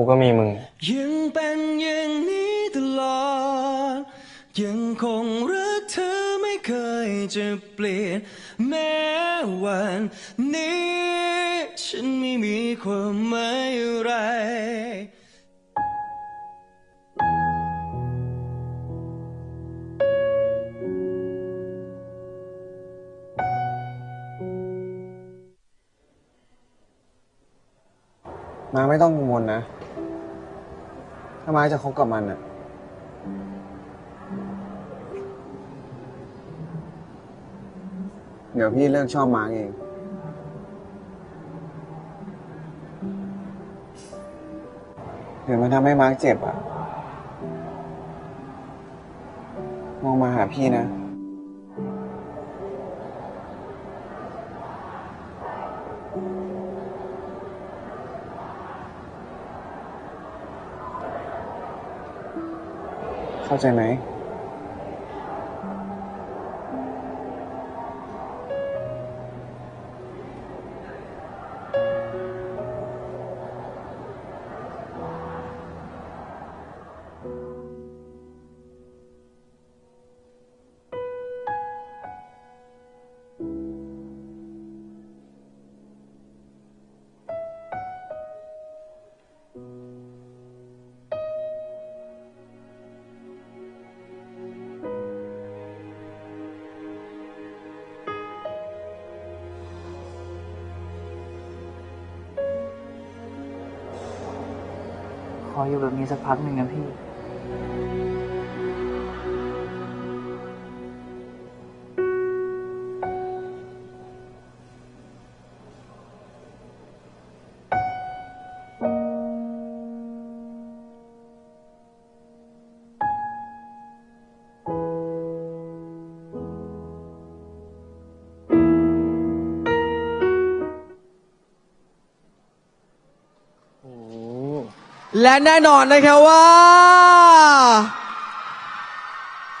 กูก็มีมึง ยังเป็นอย่างนี้ตลอด ยังคงรักเธอไม่เคยจะเปลี่ยน แม้วันนี้ ฉันไม่มีความหมายอะไรมาไม่ต้องกังวลนะ ถ้ามาจะคบกับมันอะเดี๋ยวพี่เลิกชอบมาเองเดี๋ยวมันทำให้มาร์กเจ็บอะมองมาหาพี่นะ เข้าใจไหม ขออยู่แบบนี้สักพักหนึ่งนะพี่ และแน่นอนนะครับว่า